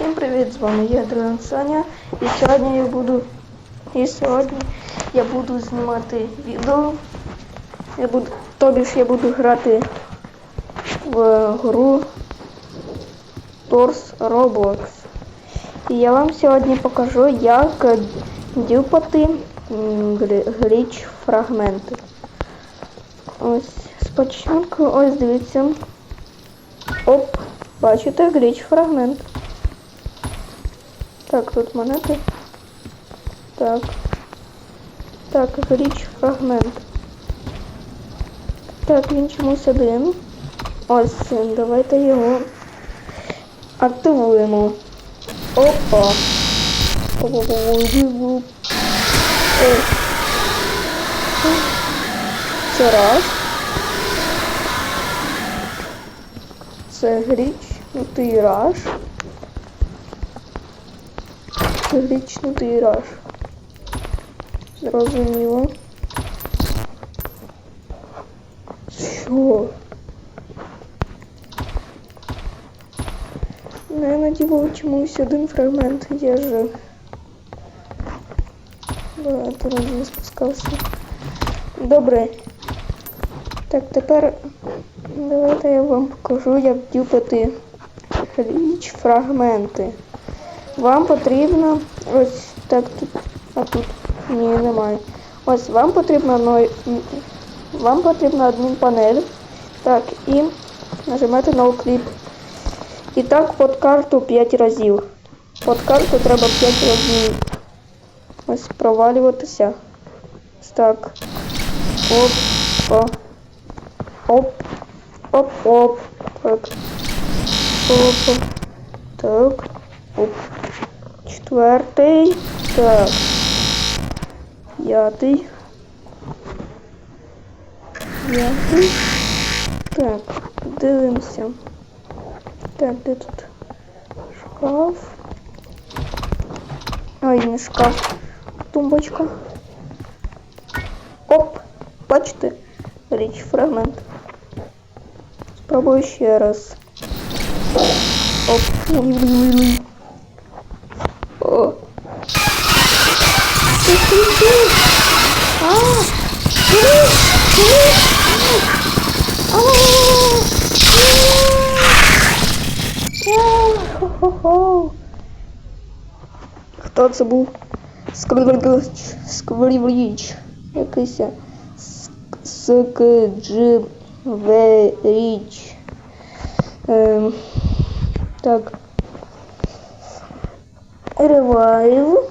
Всім привіт, з вами я Дрон Саня. І сьогодні я буду. І сьогодні я буду знімати відео. Я буду. Тобі ж я буду грати в гру Торс Roblox. І я вам сьогодні покажу, як дюпати гліч фрагменти. Ось спочатку, ось дивіться. Оп, бачите, гліч фрагмент. Так, тут монети. Так. Так, гліч фрагмент. Так, він чомусь один. Ось, давайте його активуємо. Опа. Це раз. Це грічнутий раш. Це грічнутий раш. Зрозуміло. Що? Не наділо чомусь один фрагмент. Я ж багато разів спускався. Добре. Так, тепер давайте я вам покажу, як дюпати гліч фрагменти. Вам потрібно ось так тут, а тут ні, немає. Ось вам потрібно ной- вам потрібна адмін панель. Так, і нажимати No Clip. І так під карту 5 разів. Під карту треба 5 разів. Ось провалюватися. Так. Оп. Оп. Оп, оп. Так. Оп. Так. Оп. Четвертий. Так. П'ятий. П'ятий. Так, дивимося. Так, де тут шкаф? Ой, не шкаф. Тумбочка. Оп! Бачите? Річ фрагмент. Спробую ще раз. Оп. Ой-ой-ой. О. Хто це був? Скверліч. Скверліч. Якийсь. Скджверіч. Ем, так. Ревайв.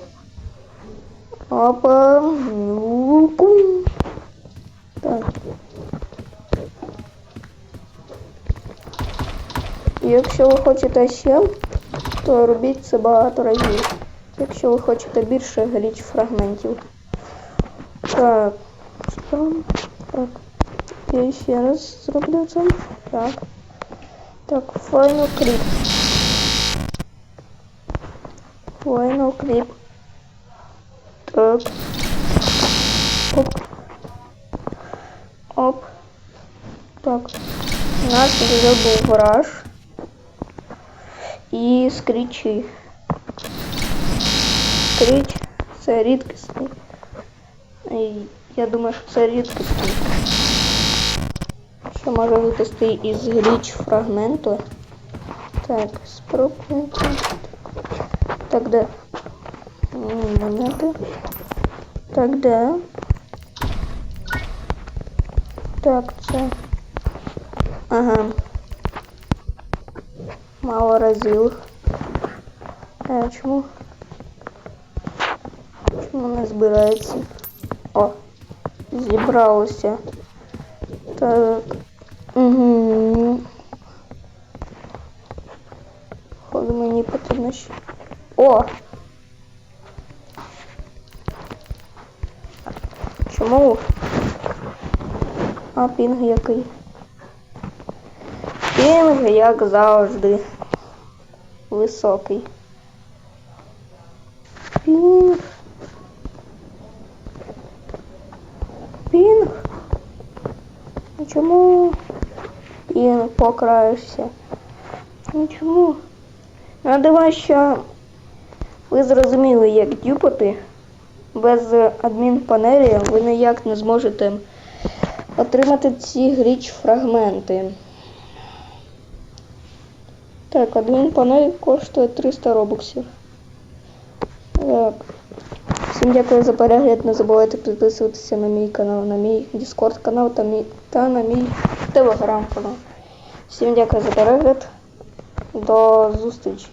Опа. Луку. Так. Якщо ви хочете ще, то робіть це багато разів. Якщо ви хочете більше гліч фрагментів. Так. Що? Так. Я ще раз зроблю це. Так. Так, final clip. Final clip. Так. Оп. Оп. Так. У нас вже був раш. І скрічі. Скріч це рідкісний. Я думаю, що це рідкісний. Що може випасти із гліч фрагменту. Так, спробуємо. Так, де? М, Монети. Так, де? Так, це. Ага. Мало разів. А чому? Чому не збирається? О, зібралося. Так. Угу. Походу мені потрібно ще. О! Чому? А пінг який? Пінг, як завжди. Високий. Пінг. Пінг. Ну Чому? Пінг покраєшся. Ну чому? Надиваю, що ви зрозуміли, як дюпати. Без адмінпанелі ви ніяк не зможете отримати ці гліч фрагменти. Так, адмінпанель коштує 300 робоксів. Так. Всім дякую за перегляд. Не забувайте підписуватися на мій канал, на мій Discord канал та, мій, та на мій Telegram канал. Всім дякую за перегляд. До зустрічі.